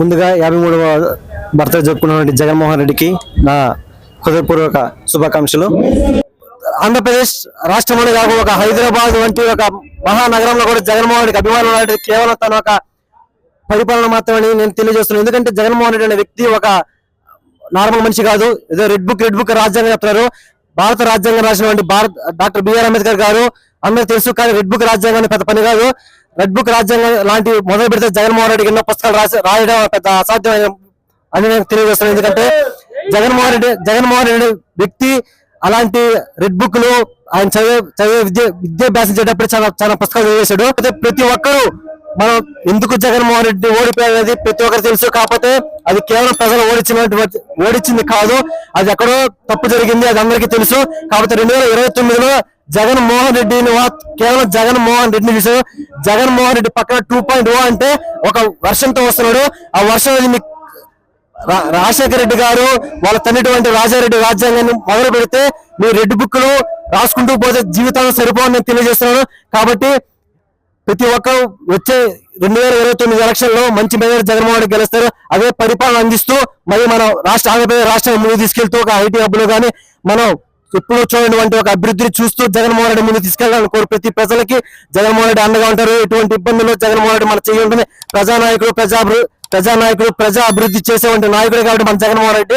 ముందుగా యాభై మూడవ భర్త జరుపుకున్నటువంటి జగన్మోహన్ రెడ్డికి నా హృదయపూర్వక శుభాకాంక్షలు. ఆంధ్రప్రదేశ్ రాష్ట్రంలో కాక ఒక హైదరాబాద్ వంటి ఒక మహానగరంలో కూడా జగన్మోహన్ రెడ్డికి అభిమానులు ఉన్నటువంటి కేవలం తన ఒక పరిపాలన మాత్రమని నేను తెలియజేస్తున్నాను. ఎందుకంటే జగన్మోహన్ రెడ్డి అనే వ్యక్తి ఒక నార్మల్ మనిషి కాదు. ఏదో రెడ్ బుక్ రెడ్ బుక్ రాజ్యాంగం చెప్తున్నారు. భారత రాజ్యాంగం రాసినటువంటి భారత్ డాక్టర్ బిఆర్ అంబేద్కర్ గారు అందరూ తెలుసు కానీ రెడ్ బుక్ రాజ్యాంగం అనే పెద్ద పని కాదు. రెడ్ బుక్ రాజ్యాంగం లాంటి మొదలు పెడితే జగన్మోహన్ రెడ్డికి ఎన్నో పుస్తకాలు రాసి రాయడం పెద్ద అసాధ్యమైన అని నేను తెలియజేస్తున్నాను. ఎందుకంటే జగన్మోహన్ రెడ్డి జగన్మోహన్ రెడ్డి వ్యక్తి అలాంటి రెడ్ బుక్లు ఆయన చదివే చదివే విద్య విద్యాభ్యాసం చేసేటప్పుడు చాలా చాలా పుస్తకాలు చదివేశాడు. ప్రతి ఒక్కరూ మనం ఎందుకు జగన్మోహన్ రెడ్డి ఓడిపోయేది ప్రతి ఒక్కరు తెలుసు. కాకపోతే అది కేవలం ప్రజలు ఓడించినటువంటి ఓడించింది కాదు. అది ఎక్కడో తప్పు జరిగింది. అది అందరికీ తెలుసు. కాకపోతే రెండు వేల ఇరవై తొమ్మిదిలో జగన్మోహన్ రెడ్డిని కేవలం జగన్మోహన్ రెడ్డిని చూసారు జగన్మోహన్ రెడ్డి పక్కన టూ పాయింట్ ఓ అంటే ఒక వర్షంతో వస్తున్నాడు. ఆ వర్షం అనేది మీకు రా- రాజశేఖర రెడ్డి గారు వాళ్ళ తండ్రి రాజారెడ్డి రాజ్యాంగాన్ని మొదలు పెడితే మీ రెడ్ బుక్లో రాసుకుంటూ పోతే జీవితాలు సరిపోవని తెలియజేస్తున్నాను. కాబట్టి ప్రతి ఒక్కరు వచ్చే రెండు వేల ఇరవై తొమ్మిది ఎలక్షన్లో మంచి మెజార్ జగన్మోహన్ రెడ్డి గెలుస్తారు. అదే పరిపాలన అందిస్తూ మరి మనం రాష్ట్ర ఆంధ్రప్రదేశ్ రాష్ట్రం ముందుకు తీసుకెళ్తూ ఒక ఐటీ హబ్లో కానీ మనం ఎప్పుడు చూడటువంటి ఒక అభివృద్ధిని చూస్తూ జగన్మోహన్ రెడ్డి ముందు తీసుకెళ్ళాలని కోరు ప్రతి ప్రజలకి. జగన్మోహన్ రెడ్డి అండగా ఉంటారు. ఎటువంటి ఇబ్బందులు జగన్మోహన్ రెడ్డి మన చేయి ఉంటుంది. ప్రజానాయకుడు ప్రజా ప్రజానాయకుడు ప్రజా అభివృద్ధి చేసేటువంటి నాయకుడు కాబట్టి మన జగన్మోహన్ రెడ్డి.